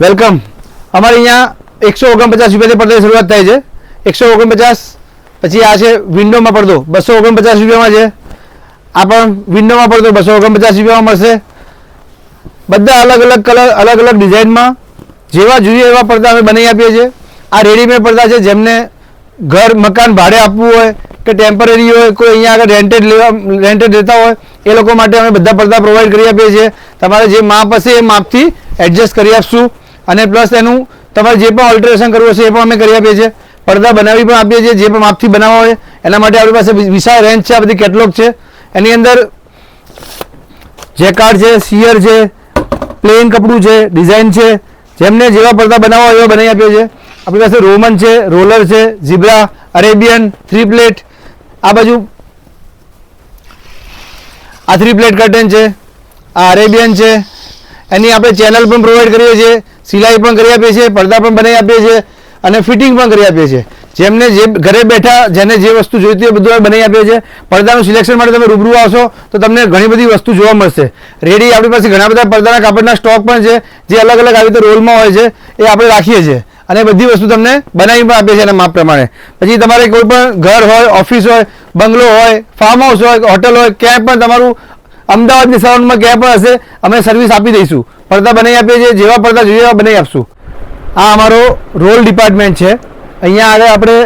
Welcome. અમારે અહીંયા એકસો ઓગણપચાસ રૂપિયાથી પડદાની શરૂઆત થાય છે. એકસો ઓગણપચાસ, પછી આ છે વિન્ડોમાં પડદો. બસો ઓગણપચાસ રૂપિયામાં છે. આ પણ વિન્ડોમાં પડદો. બસો ઓગણપચાસ રૂપિયામાં મળશે. બધા અલગ અલગ કલર, અલગ અલગ ડિઝાઇનમાં જેવા જોઈએ એવા પડદા અમે બનાવી આપીએ છીએ. આ રેડીમેડ પડદા છે જેમને ઘર મકાન ભાડે આપવું હોય કે ટેમ્પરરી હોય, કોઈ અહીંયા આગળ રેન્ટેડ લેવા રેન્ટેડ રહેતા હોય, એ લોકો માટે અમે બધા પડદા પ્રોવાઈડ કરી આપીએ છીએ. તમારે જે માપ હશે એ માપથી એડજસ્ટ કરી આપશું. અને પ્લસ એનું તમારે જે પણ ઓલ્ટરેશન કરવું હશે એ પણ અમે કરી આપીએ છીએ. પડદા બનાવી પણ આપીએ છીએ, જે પણ માપથી બનાવવા હોય, એના માટે આપણી પાસે વિશાળ રેન્જ છે, આ બધી કેટલોગ છે. એની અંદર જેકાર્ડ છે સિયર છે પ્લેન કપડું છે ડિઝાઇન છે, જેમને જેવા પડદા બનાવવા હોય એવા બનાવી આપીએ છીએ. આપણી પાસે રોમન છે, રોલર છે, ઝીબ્રા, અરેબિયન થ્રી પ્લેટ આ બાજુ આ થ્રી પ્લેટ કર્ટન છે, આ અરેબિયન છે એની આપણે ચેનલ પણ પ્રોવાઈડ કરીએ છીએ, સિલાઈ પણ કરી આપીએ છીએ, પડદા પણ બનાવી આપીએ છીએ અને ફિટિંગ પણ કરી આપીએ છીએ. જેમને જે ઘરે બેઠા જેને જે વસ્તુ જોઈતી હોય બધું બનાવી આપીએ છીએ. પડદાનું સિલેક્શન માટે તમે રૂબરૂ આવશો તો તમને ઘણી બધી વસ્તુ જોવા મળશે. રેડી આપણી પાસે ઘણા બધા પડદાના કાપડના સ્ટોક પણ છે, જે અલગ અલગ આવી રીતે રોલમાં હોય છે, એ આપણે રાખીએ છીએ. અને બધી વસ્તુ તમને બનાવી પણ આપીએ છીએ એના માપ પ્રમાણે. પછી તમારે કોઈ પણ ઘર હોય ઓફિસ હોય, બંગલો હોય ફાર્મ હાઉસ હોય હોટલ હોય, ક્યાંય પણ તમારું અમદાવાદની સાઉન્ડમાં ક્યાંય પણ હશે, અમે સર્વિસ આપી દઈશું. પડદા બનાવી આપીએ છીએ, જેવા પડદા જોઈએ એવા બનાવી આપશું. આ અમારો રોલ ડિપાર્ટમેન્ટ છે. અહીંયા આગળ આપણે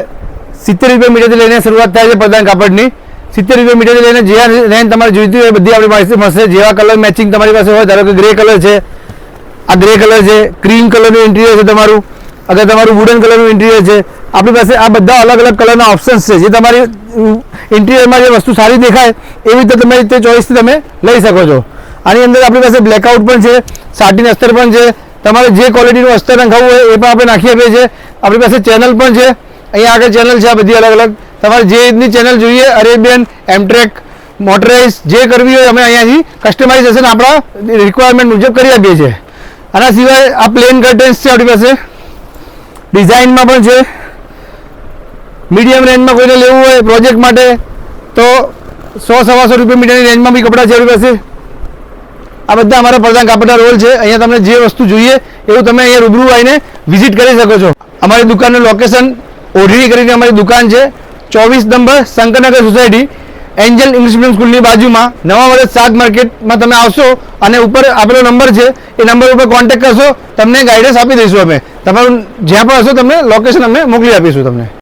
સિત્તેર રૂપિયા મીટરથી લઈને શરૂઆત થાય છે પડદાના કાપડની. સિત્તેર રૂપિયા મીટરથી લઈને જે રેન્જ તમારે જોઈતી હોય બધી આપણી પાસે મળશે. જેવા કલર મેચિંગ તમારી પાસે હોય, ધારો કે ગ્રે કલર છે. આ ગ્રે કલર છે ક્રીમ કલરનું ઇન્ટિરિયર છે તમારું. અગર તમારું વુડન કલરનું ઇન્ટિરિયર છે. આપણી પાસે આ બધા અલગ અલગ કલરના ઓપ્શન્સ છે. જે તમારી ઇન્ટિરિયરમાં જે વસ્તુ સારી દેખાય, એવી રીતે તમે તે ચોઈસથી તમે લઈ શકો છો. આની અંદર આપણી પાસે બ્લેકઆઉટ પણ છે સાટીન અસ્તર પણ છે. તમારે જે ક્વોલિટીનું અસ્તર નખાવવું હોય એ પણ આપણે નાખી આપીએ છીએ. આપણી પાસે ચેનલ પણ છે. અહીંયા આગળ ચેનલ છે આ બધી અલગ અલગ. તમારે જે રીતની ચેનલ જોઈએ અરેબિયન એમટ્રેક મોટરાઇઝ જે કરવી હોય અમે અહીંયાથી કસ્ટમાઇઝેશન આપણા રિક્વાયરમેન્ટ મુજબ કરી આપીએ છીએ. આના સિવાય આ પ્લેન કર્ટન્સ છે આપણી પાસે. ડિઝાઇનમાં પણ છે. મીડિયમ રેન્જમાં કોઈને લેવું હોય પ્રોજેક્ટ માટે, તો સો સવાસો રૂપિયા મીટરની રેન્જમાં બી કપડાં છે આપણી આ બધા અમારા પ્રધાન કાપડના રોલ છે. અહીંયા તમને જે વસ્તુ જોઈએ, એવું તમે અહીંયા રૂબરૂ આવીને વિઝિટ કરી શકો છો. અમારી દુકાનનું લોકેશન ઓઢણી કરીને અમારી દુકાન છે. ચોવીસ number Shankarnagar society, angel English medium સ્કૂલની બાજુમાં. નવા વર્ષ શાક માર્કેટમાં તમે આવશો અને ઉપર આપેલો નંબર છે, એ નંબર ઉપર કોન્ટેક્ટ કરશો. તમને ગાઈડન્સ આપી દઈશું અમે. તમારું જ્યાં પણ હશો, તમને લોકેશન અમે મોકલી આપીશું તમને.